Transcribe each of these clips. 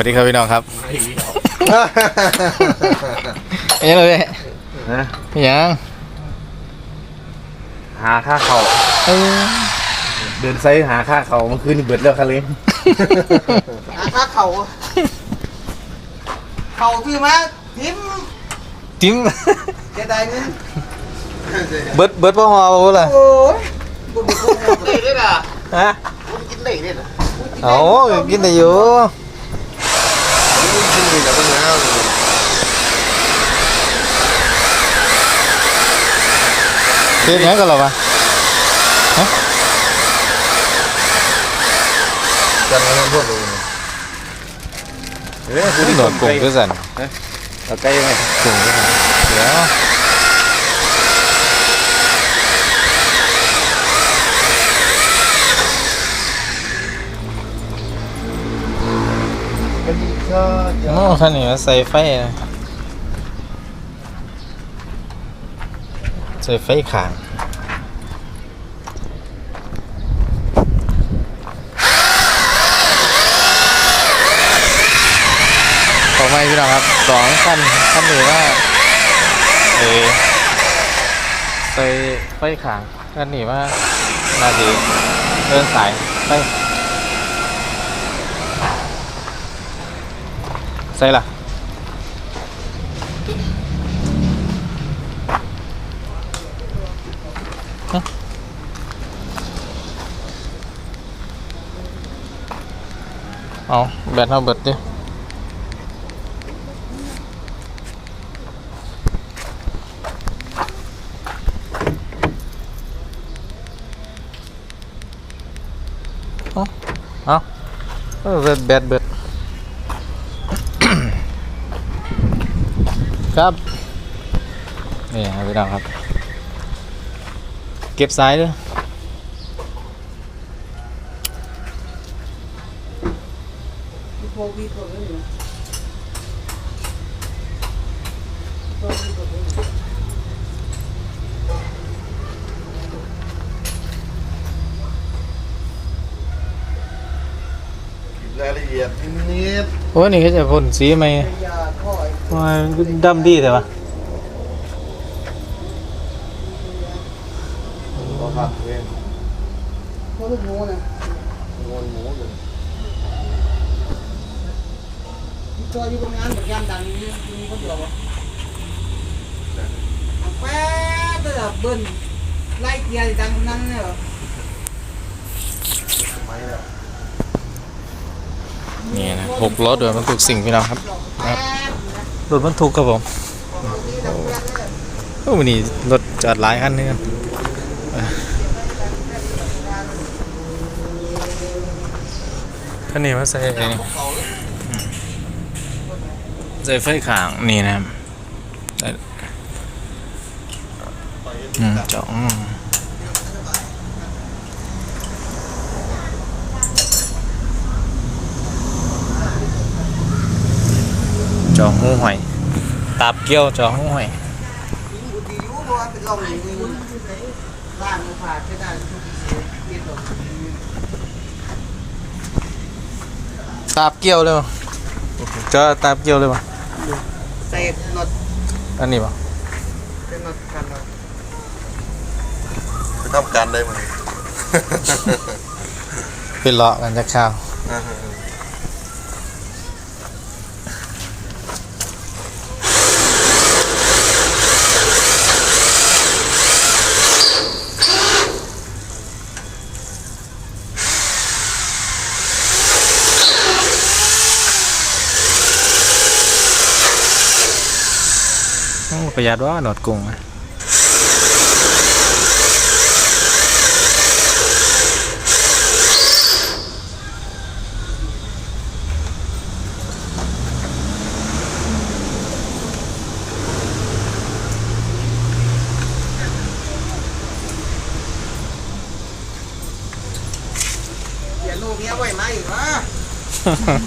วัสดีครับพี่น้องครับเป็นยังไงนะเป็นยังหาค่าเขาเอ้ยเดินไซส์หาค่าเขาเมื่อคืนนี่เบิดแล้วคาเล้งหาค่าเขาเขาคือมาทิมจิ้มเจะได้เงินเบิดเบิดพ่อหอบ่ล่ะโอ้ยบุญบุญบุญได้ด้วยนะฮะบุญกินได้ด้วยนะเอากินได้อยู่ กินได้แต่ปัญหาเฮ็ดหยังกันหรอวะจังเโดดกงคือสั่นเอาใกล้ไหมกงคือสั่นเดี๋ยวโอ้ท่านนี่มาใส่ไฟใส่ไฟขางขอไม่พี่น้องครับสองขั้นขั้นหนึ่งว่าเอใส่ไฟขางขั้นหนี้ว่านาทีเดินสายไฟ ใส่ละฮะเอาแบตเอาเบิดดิ เอาเออเบิดแบตเบิด ครับนี่ครับพี่น้องครับ เก็บสายด้วยโควิดเลยรายละเอียดนิดโอ้ยนี่ก็จะพ่นสีไหมยาท่อยมัน ดำดีแต่ว่าก็ผักเองพวกลูกหมูนะงวนหมูเลยที่ตัวอยู่โรงงานแบบยามดังนี่มีคนเดียววะแป๊ดก็แบบเบิ้ลไล่เกียร์ดังนั้นเนี่ยไม่แล้วนี่นะหกรถด้วยบรรทุกสิ่งพี่น้องครับแป๊ด รถบรรทุกครับผมโอ้วันนี้รถจอดหลายคันนี่กันท่านนี้มาใส่ใส่ไฟขางนี่นะครับใส่อืม จ่องจ่องหูหอย ตาบเกี้ยวจ่องหูหอยบุตรีอยู่เพราะว่าเป็นร่องอย่างนี้ล่างมันผ่าใช้ได้ทุกทีเกียร์ตกตาบเกี้ยวเลยป่ะเจอตาบเกี้ยวเลยป่ะใส่น็อตอันนี้ป่ะเป็นน็อตกันน็อตไปทำการได้มั้ย เป็นเลาะกันจะข้าว ประหยัดว่าหนวดกุ้งอะเดี๋ยวลูกเมียไว้มาอีกวะบ้าน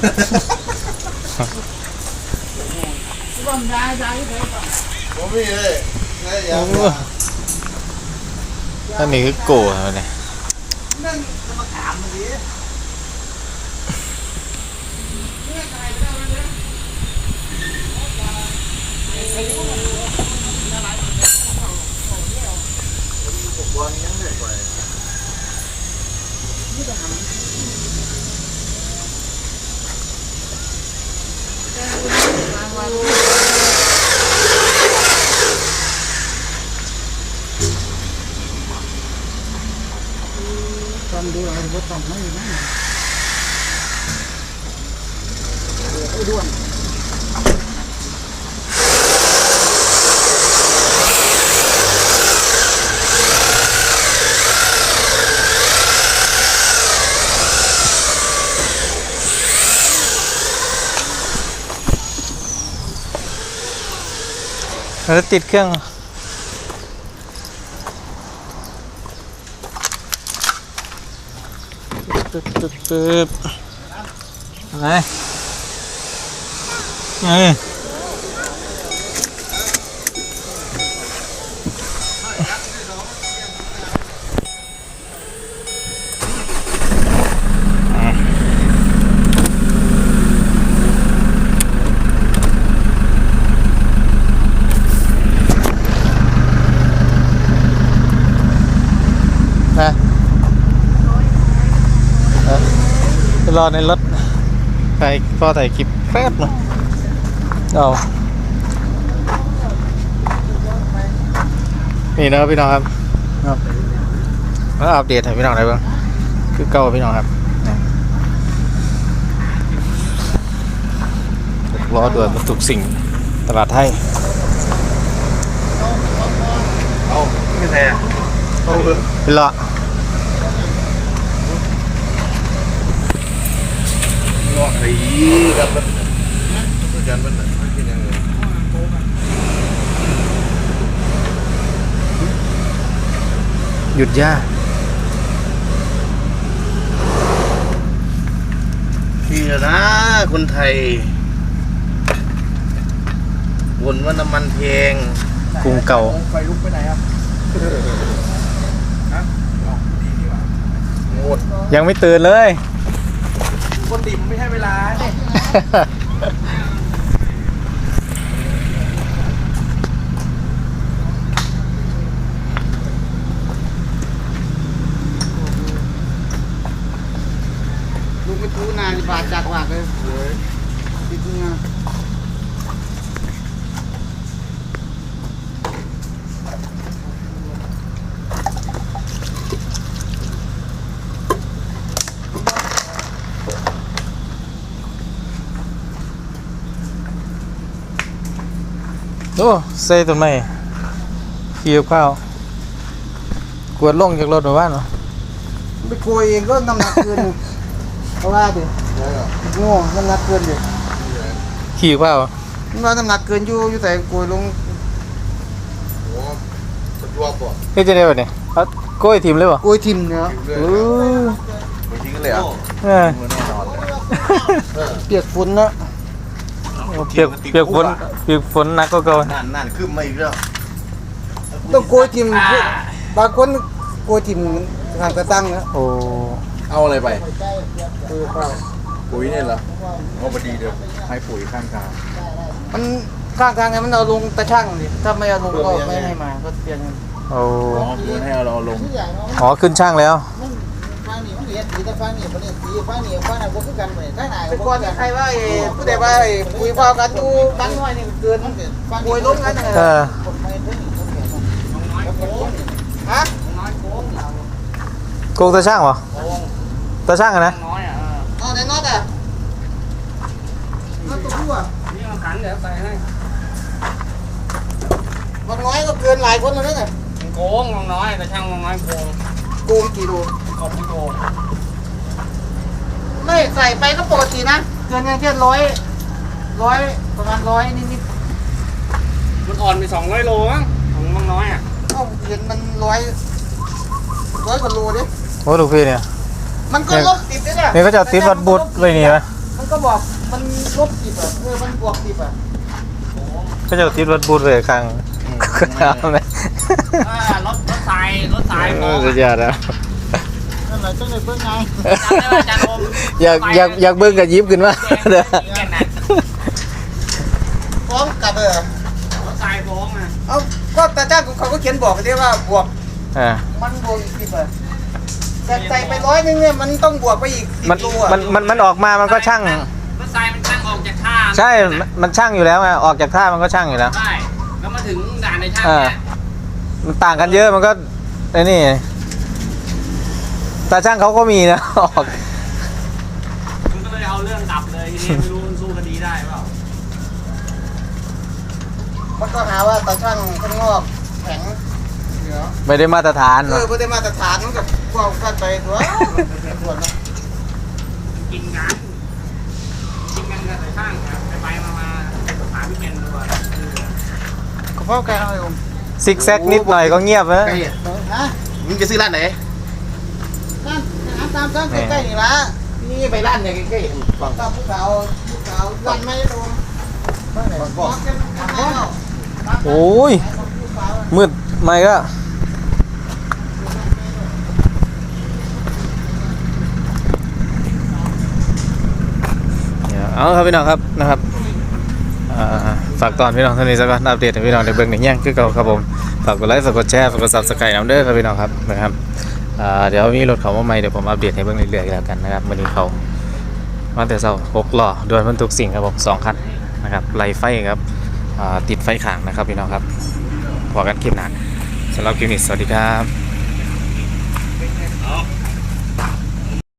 ได้ได้ได้ ผมมีเลยนะอย่าโอ้อันนี้คือโก้ครับเนี่ยนั่นจะมาถามมันดินี่ วันยังไม่ไป ทำดูอะไรก็ทำไม่ได้ไอ้ด้วนแล้วติดเครื่อง ตึ๊บตึ๊บตึ๊บอะไรเอ้ย รอในรถถ่ายพ่อถ่ายคลิปแป๊บหนึงเอานี่นะครับพี่น้องครับครับแล้วอัปเดตให้พี่น้องได้บ้างคือเก่าพี่น้องครับรอด่วนบรรทุกสิ่งตลาดไทยเอาไม่ใช่อะเอาเถอะไปรอรอไอ้กันมันกันมันไม่กินยังไงหยุดย่าพี่นะ คนไทยวนว่าน้ำมันแพงกรุงเก่า ไฟลุกไปไหนครับหมดยังไม่ตื่นเลย ปกติมันไม่ใช่เวลาเนี่ยลูกไม่ทูนานบาดจากหวากเลยติดงาน โอ้ใส่ต้นไม้ขี่กับข้าวกวดลงจากรถหมู่บ้านเหรอไปโกยเองก็น้ำหนักเกินเพราะว่าดิโง่น้ำหนักเกินดิขี่กับข้าวมันว่าน้ำหนักเกินอยู่อยู่แต่โกยลงโอ้สะดวกป่ะเฮ้ยจะได้แบบนี้เอากล้วยทิมเลยวะโกยทิมเนาะเออไม่ทิ้งเลยอะเออมือแน่นอนเลยเปียกฝนนะ เปียกเปียกฝนเปียกฝนหนักก็เก่านั่นนั่นขึ้นมาอีกแล้วต้องโกยทิมบางคนโกยทิมทางกระตั้งนะโอ้เอาอะไรไปเออเปล่าปุ๋ยเนี่ยเหรอเอาพอดีเดี๋ยวให้ปุ๋ยข้างทางมันข้างทางไงมันเอาลงตะช่างดิถ้าไม่เอาลงก็ไม่ให้มาก็เปลี่ยนโอ้อ๋อคือให้เราลงอ๋อขึ้นช่างแล้ว ฟังนี่มันเรียนสีแต่ฟังนี่มันเรียนสีฟังนี่ฟังนั่นบ่คือกันบ่ได้ทางไหนแต่ก่อนเนี่ใครว่าไอ้ผู้ใดว่าไอ้ปุ๋ยพอกันดูตั้งน้อยนี่เกินมันฟังโกยลงกันเออไม่ถึงนี่ฮะโกงตาช่างวะตาช่างอะนะน้อยอะเอาไหนน็อตอะน็อตตัวผู้อะนี่มันขันเดี๋ยวใส่ให้บางน้อยก็เกินหลายคนแล้วเนี่ยโกงน้อยแต่ช่างน้อยโกงโกงกี่โลกบที่โกง ไม่ใส่ไปก็ปกตินะเกินแค่ร้อยร้อยประมาณร้อยนิดมันอ่อนไป200โลมั้งของมันน้อยอะๆเอ้าเห็นมันร้อยร้อยกว่าโลดิโอ้ลูกพี่เนี่ย มันก็ลบติดด้วยเนี่ยนี่ก็จะเอาติดวัดบุตรไว้นี่ไหมมันก็บอกมันลบติดอะเออมันบวกติดอะก็จะเอาติดวัดบุตรไว้ข้างข้างไหมอ่ารถรถสายรถสายเออสุดยอดแล้ว นั่นแหละจังเลยเพิ่งไงอยากอยากอยากเบิ่งกับยิ้มขึ้นมาเด้อพร้อมกลับเลยเหรอก็ตาจ้างของเขาก็เขียนบอกที่ว่าบวกเออมันบวกอีกสิบอะแต่ใส่ไปร้อยหนึงเนี่ยมันต้องบวกไปอีกสิบมันโลอะมันมันมันออกมามันก็ช่างรถทรายมันช่างออกจากท่าใช่มันมันช่างอยู่แล้วไงออกจากท่ามันก็ช่างอยู่แล้วได้แล้วมาถึงด่านในช่างเออเนี่ยมันต่างกันเยอะมันก็ไอ้นี่ ตาช่างเขาก็มีนะ ออกมันก็เลยเอาเรื่องดับเลยทีนี้ไม่รู้มันสู้คดีได้เปล่ามันก็หาว่าตาช่างข้างนอกแข็งเดี๋ยวไม่ได้มาตรฐานเออไม่ได้มาตรฐานมันกับพวกกันไปตัวเป็นส่วนนะกินกันกินกันกับแต่ช่างครับไปไปมามาหาพี่เมนดูอะก็เพราะแกเอาอยู่ซิกแซกนิดหน่อยก็เงียบนะใกล้ฮะมึงจะซื้อร้านไหนนั่นหา ตามตามใกล้ๆนี่ละนี่ไปร้านเนี่ยใกล้ๆฟังตามผู้สาวผู้สาววันไม่ได้ลงบอกกันกันแล้วโอ้ยผู้สาวมืดไม่ก็เดี๋ยวเอาครับพี่น้องครับนะครับอ่าฝากตอนพี่น้องเท่านี้สักก่อนอัปเดตให้พี่น้องได้เบิ่งในแย่งคือเก่าครับผมฝากกดไลค์ฝากกดแชร์ฝากกดซับสไครต์น้ำเด้อครับพี่น้องครับนะครับอ่า เดี๋ยวมีรถเขามาใหม่เดี๋ยวผมอัปเดตให้เบิ่งเรื่อยๆแล้วกันนะครับวันนี้เขามาแต่เสาหกล้อด่วนบรรทุกสิ่งครับผมสองคันนะครับไล่ไฟครับติดไฟขางนะครับพี่น้องครับพอกันคลิปหนักสำหรับคลิปนี้สวัสดีครับ